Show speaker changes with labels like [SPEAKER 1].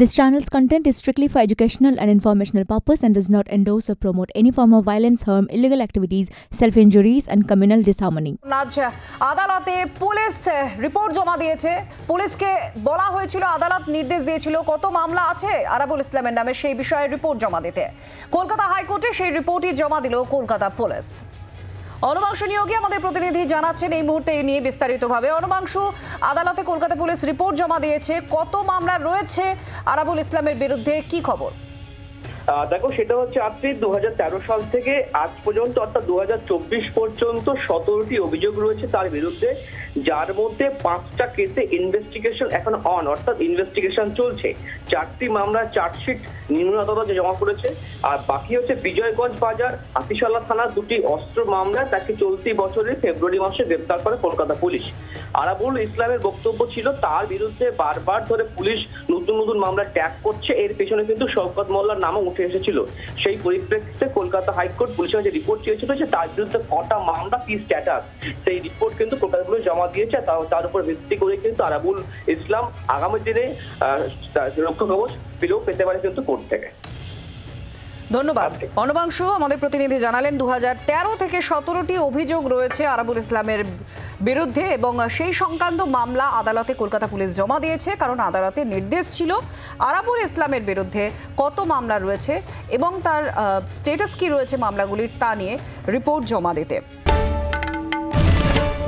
[SPEAKER 1] This channel's content is strictly for educational and informational purpose and does not endorse or promote any form of violence, harm, illegal activities, self-injuries and communal disharmony.
[SPEAKER 2] আদালতে police report জমা দিয়েছে পুলিশকে বলা হয়েছিল আদালত নির্দেশ দিয়েছিল কত মামলা আছে আরাবুল ইসলামের নামে সেই বিষয়ে রিপোর্ট জমা দিতে কলকাতা হাইকোর্টে সেই রিপোর্টই জমা দিল কলকাতা পুলিশ অনুমাংশ নিয়োগে আমাদের প্রতিনিধি জানাচ্ছেন এই মুহূর্তে এই নিয়ে বিস্তারিতভাবে। অনুমাংশ, আদালতে কলকাতা পুলিশ রিপোর্ট জমা দিয়েছে। কত মামলা রয়েছে? আরাবুল ইসলামের বিরুদ্ধে কি খবর?
[SPEAKER 3] দেখো, সেটা হচ্ছে আপনি দু সাল থেকে আজ পর্যন্ত, অর্থাৎ দু হাজার চব্বিশ পর্যন্ত সতেরোটি অভিযোগ রয়েছে তার বিরুদ্ধে। যার মধ্যে পাঁচটা কেসে ইনভেস্টিগেশন এখন অন অর্থাৎ ইনভেস্টিগেশন চলছে। চারটি মামলা চার্জশিট নিম্ন আদালতে জমা করেছে আর বাকি হচ্ছে বিজয়গঞ্জ বাজার, হাতিশালা থানার দুটি অস্ত্র মামলা তাকে চলতি বছরের ফেব্রুয়ারি মাসে গ্রেপ্তার করে কলকাতা পুলিশ। আরাবুল ইসলামের বক্তব্য ছিল, তার বিরুদ্ধে বারবার ধরে পুলিশ নতুন নতুন মামলা ট্যাগ করছে। এর পেছনে কিন্তু শওকত মোল্লার নামও উঠে এসেছিল। সেই পরিপ্রেক্ষিতে কলকাতা হাইকোর্ট পুলিশের যে রিপোর্ট চেয়েছিল যে তার বিরুদ্ধে কটা মামলা কি স্ট্যাটাস সেই রিপোর্ট কিন্তু কলকাতা পুলিশ জমা দিয়েছে তার- উপর ভিত্তি করে কিন্তু আরাবুল ইসলাম আগামী দিনে রক্ষা কবচ পেলেও পেতে পারে কিন্তু কোর্ট থেকে।
[SPEAKER 2] ধন্যবাদ। অনবাংশ আমাদের প্রতিনিধি জানালেন দু হাজার তেরো থেকে সতেরোটি অভিযোগ রয়েছে আরাবুল ইসলামের বিরুদ্ধে এবং সেই সংক্রান্ত মামলা আদালতে কলকাতা পুলিশ জমা দিয়েছে কারণ আদালতের নির্দেশ ছিল আরাবুল ইসলামের বিরুদ্ধে কত মামলা রয়েছে এবং তার স্টেটাস কি রয়েছে মামলাগুলির তা নিয়ে রিপোর্ট জমা দিতে।